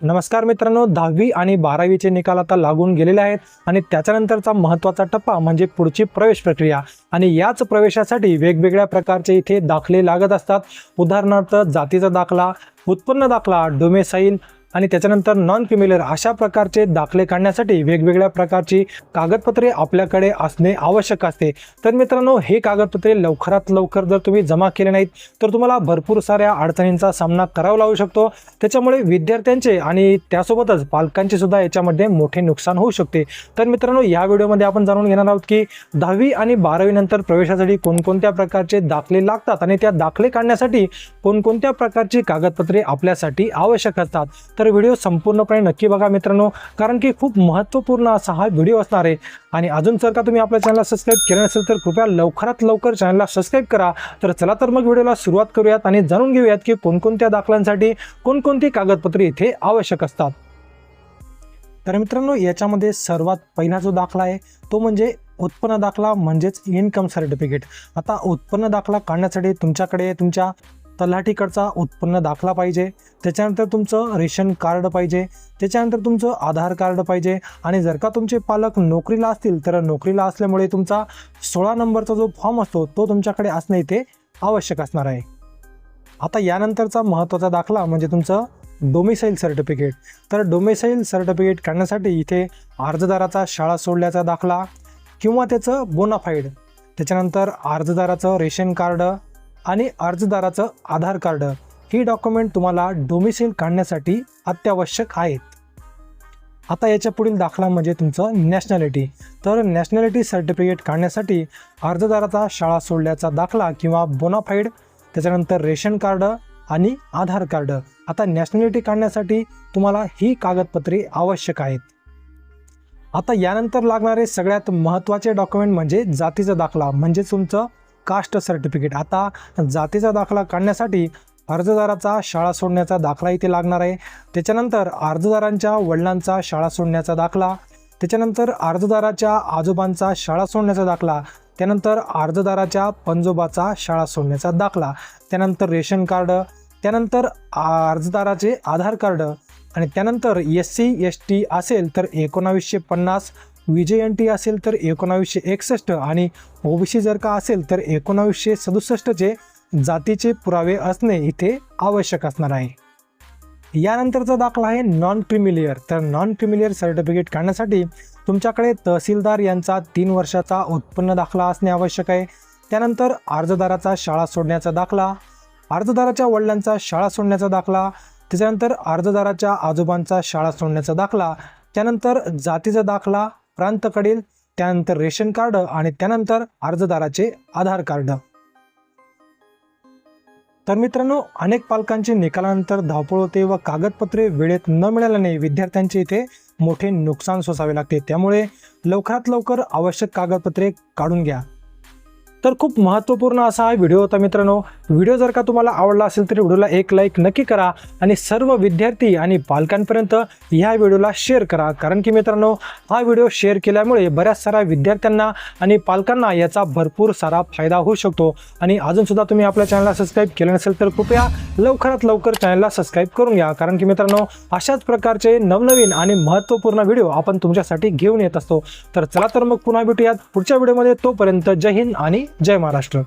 नमस्कार मित्रांनो दहावी आणि बारावीचे निकाल आता लागून गेलेले आहेत आणि त्याच्यानंतरचा महत्त्वाचा टप्पा म्हणजे पुढची प्रवेश प्रक्रिया. आणि याच प्रवेशासाठी वेगवेगळ्या प्रकारचे इथे दाखले लागत असतात. उदाहरणार्थ जातीचा दाखला उत्पन्न दाखला डोमेसाईल आणि त्याच्यानंतर नॉन क्रिमिलर अशा प्रकारचे दाखले काढण्यासाठी वेगवेगळ्या प्रकारची कागदपत्रे आपल्याकडे असणे आवश्यक असते. तर मित्रांनो हे कागदपत्रे लवकरात लवकर जर तुम्ही जमा केले नाहीत तर तुम्हाला भरपूर साऱ्या अडचणींचा सामना करावा लागू शकतो. त्याच्यामुळे विद्यार्थ्यांचे आणि त्यासोबतच पालकांचे सुद्धा याच्यामध्ये मोठे नुकसान होऊ शकते. तर मित्रांनो या व्हिडिओमध्ये आपण जाणून घेणार आहोत की दहावी आणि बारावीनंतर प्रवेशासाठी कोणकोणत्या प्रकारचे दाखले लागतात आणि त्या दाखले काढण्यासाठी कोणकोणत्या प्रकारची कागदपत्रे आपल्यासाठी आवश्यक असतात. तर व्हिडिओ संपूर्णपणे नक्की बघा मित्रांनो कारण की खूप महत्त्वपूर्ण असा हा व्हिडिओ असणार आहे. आणि अजून जर का तुम्ही आपल्या चॅनलला सबस्क्राईब केलं नसेल तर कृपया लवकरात लवकर चॅनलला सबस्क्राईब करा. तर चला तर मग व्हिडिओला सुरुवात करूयात आणि जाणून घेऊयात की कोणकोणत्या दाखल्यांसाठी कोणकोणती कागदपत्रे इथे आवश्यक असतात. तर मित्रांनो याच्यामध्ये सर्वात पहिला जो दाखला आहे तो म्हणजे उत्पन्न दाखला म्हणजेच इन्कम सर्टिफिकेट आता उत्पन्न दाखला काढण्यासाठी तुमच्याकडे तुमच्या तलाठीकडचा उत्पन्न दाखला पाहिजे. त्याच्यानंतर तुमचं रेशन कार्ड पाहिजे. त्याच्यानंतर तुमचं आधार कार्ड पाहिजे. आणि जर का तुमचे पालक नोकरीला असतील तर नोकरीला असल्यामुळे तुमचा सोळा नंबरचा जो फॉर्म असतो तो तुमच्याकडे असणं इथे आवश्यक असणार आहे. आता यानंतरचा महत्त्वाचा दाखला म्हणजे तुमचं डोमिसाईल सर्टिफिकेट तर डोमिसाईल सर्टिफिकेट काढण्यासाठी इथे अर्जदाराचा शाळा सोडल्याचा दाखला किंवा त्याचं बोनाफाईड त्याच्यानंतर अर्जदाराचं रेशन कार्ड आणि अर्जदाराचं आधार कार्ड. ही डॉक्युमेंट तुम्हाला डोमिसिल काढण्यासाठी अत्यावश्यक आहेत. आता याच्या पुढील दाखला म्हणजे तुमचं नॅशनॅलिटी तर नॅशनॅलिटी सर्टिफिकेट काढण्यासाठी अर्जदाराचा शाळा सोडल्याचा दाखला किंवा बोनाफाईड त्याच्यानंतर रेशन कार्ड आणि आधार कार्ड. आता नॅशनॅलिटी काढण्यासाठी तुम्हाला ही कागदपत्रे आवश्यक आहेत. आता यानंतर लागणारे सगळ्यात महत्त्वाचे डॉक्युमेंट म्हणजे जातीचा दाखला म्हणजे तुमचं कास्ट सर्टिफिकेट. आता जातीचा दाखला काढण्यासाठी अर्जदाराचा शाळा सोडण्याचा दाखला इथे लागणार आहे. त्याच्यानंतर अर्जदारांच्या वडिलांचा शाळा सोडण्याचा दाखला त्याच्यानंतर अर्जदाराच्या आजोबांचा शाळा सोडण्याचा दाखला त्यानंतर अर्जदाराच्या पंजोबाचा शाळा सोडण्याचा दाखला त्यानंतर रेशन कार्ड त्यानंतर अर्जदाराचे आधार कार्ड आणि त्यानंतर एस सी एस टी असेल तर एकोणावीसशे पन्नास विजय टी असेल तर एकोणावीसशे एकसष्ट आणि ओबीसी जर का असेल तर एकोणावीसशे सदुसष्टचे जातीचे पुरावे असणे इथे आवश्यक असणार आहे. यानंतरचा दाखला आहे नॉन क्रिमिलियर तर नॉन क्रिमिलियर सर्टिफिकेट काढण्यासाठी तुमच्याकडे तहसीलदार यांचा तीन वर्षाचा उत्पन्न दाखला असणे आवश्यक आहे. त्यानंतर अर्जदाराचा शाळा सोडण्याचा दाखला अर्जदाराच्या वडिलांचा शाळा सोडण्याचा दाखला त्याच्यानंतर अर्जदाराच्या आजोबांचा शाळा सोडण्याचा दाखला त्यानंतर जातीचा दाखला प्रांतकडील त्यानंतर रेशन कार्ड आणि त्यानंतर अर्जदाराचे आधार कार्ड. तर मित्रांनो अनेक पालकांची निकालानंतर धावपळ होते व कागदपत्रे वेळेत न मिळाल्याने विद्यार्थ्यांचे इथे मोठे नुकसान सोसावे लागते. त्यामुळे लवकरात लवकर आवश्यक कागदपत्रे काढून घ्या. तर खूप महत्त्वपूर्ण असा हा व्हिडिओ होता मित्रांनो. व्हिडिओ जर का तुम्हाला आवडला असेल तर व्हिडिओला एक लाईक नक्की करा आणि सर्व विद्यार्थी आणि पालकांपर्यंत ह्या व्हिडिओला शेअर करा. कारण की मित्रांनो हा व्हिडिओ शेअर केल्यामुळे बऱ्याच साऱ्या विद्यार्थ्यांना आणि पालकांना याचा भरपूर सारा फायदा होऊ शकतो. आणि अजूनसुद्धा तुम्ही आपल्या चॅनलला सबस्क्राईब केलं नसेल तर कृपया लवकरात लवकर चॅनलला सबस्क्राईब करून घ्या. कारण की मित्रांनो अशाच प्रकारचे नवनवीन आणि महत्त्वपूर्ण व्हिडिओ आपण तुमच्यासाठी घेऊन येत असतो. तर चला तर मग पुन्हा भेटूयात पुढच्या व्हिडिओमध्ये. तोपर्यंत जय हिंद आणि जय महाराष्ट्र.